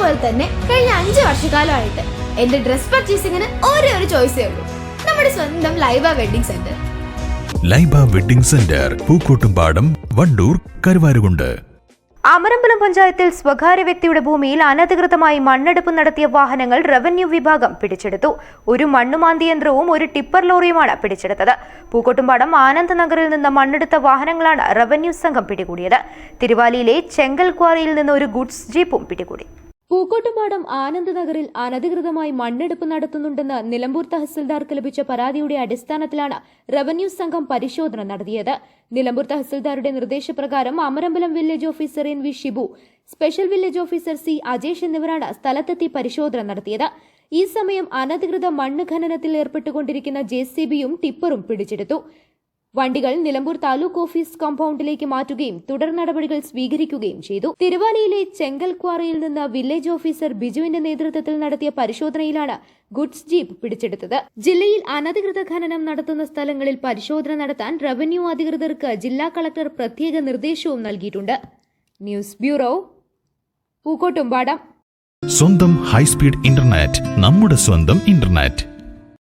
പോലെ തന്നെ കഴിഞ്ഞ അഞ്ച് വർഷക്കാലമായിട്ട് എന്റെ ഡ്രസ് പർച്ചേസിങ്ങിന് ഒരേ ഒരു ചോയ്സേ ഉള്ളൂ. നമ്മുടെ സ്വന്തം Laiba wedding centre Laiba wedding centre Pookkottumpadam Wandoor Karuvarakundu. Amarambalam പഞ്ചായത്തിൽ സ്വകാര്യ വ്യക്തിയുടെ ഭൂമിയിൽ അനധികൃതമായി മണ്ണെടുപ്പ് നടത്തിയ വാഹനങ്ങൾ റവന്യൂ വിഭാഗം പിടിച്ചെടുത്തു. ഒരു മണ്ണുമാന്തി യന്ത്രവും ഒരു ടിപ്പർ ലോറിയുമാണ് പിടിച്ചെടുത്തത്. പൂക്കോട്ടുംപാടം ആനന്ദ് നഗറിൽ നിന്ന് മണ്ണെടുത്ത വാഹനങ്ങളാണ് റവന്യൂ സംഘം പിടികൂടിയത്. തിരുവാലിയിലെ ചെങ്കൽ ക്വാറിയിൽ നിന്ന് ഒരു ഗുഡ്സ് ജീപ്പും പിടികൂടി. പൂക്കോട്ടുംപാടം ആനന്ദ് നഗറിൽ അനധികൃതമായി മണ്ണെടുപ്പ് നടത്തുന്നുണ്ടെന്ന് നിലമ്പൂർ തഹസിൽദാർക്ക് ലഭിച്ച പരാതിയുടെ അടിസ്ഥാനത്തിലാണ് റവന്യൂ സംഘം പരിശോധന നടത്തിയത്. നിലമ്പൂർ തഹസിൽദാരുടെ നിർദ്ദേശപ്രകാരം Amarambalam village officer N V Shibu special village officer C Ajesh എന്നിവരാണ് സ്ഥലത്തെത്തി പരിശോധന നടത്തിയത്. ഈ സമയം അനധികൃത മണ്ണ് ഖനനത്തിൽ ഏർപ്പെട്ടുകൊണ്ടിരിക്കുന്ന ജെ ടിപ്പറും പിടിച്ചെടുത്തു. വണ്ടികൾ നിലമ്പൂർ താലൂക്ക് ഓഫീസ് കോമ്പൗണ്ടിലേക്ക് മാറ്റുകയും തുടർ നടപടികൾ സ്വീകരിക്കുകയും ചെയ്തു. തിരുവാലിയിലെ ചെങ്കൽ ക്വാറിയിൽ നിന്ന് വില്ലേജ് ഓഫീസർ ബിജുവിന്റെ നേതൃത്വത്തിൽ നടത്തിയ പരിശോധനയിലാണ് ഗുഡ്സ് ജീപ്പ് പിടിച്ചെടുത്തത്. ജില്ലയിൽ അനധികൃത ഖനനം നടത്തുന്ന സ്ഥലങ്ങളിൽ പരിശോധന നടത്താൻ റവന്യൂ അധികൃതർക്ക് ജില്ലാ കളക്ടർ പ്രത്യേക നിർദ്ദേശവും നൽകിയിട്ടുണ്ട്. News bureau Pookkottumpadam. സ്വന്തം ഹൈസ്പീഡ് ഇന്റർനെറ്റ് നമ്മുടെ സ്വന്തം ഇന്റർനെറ്റ്.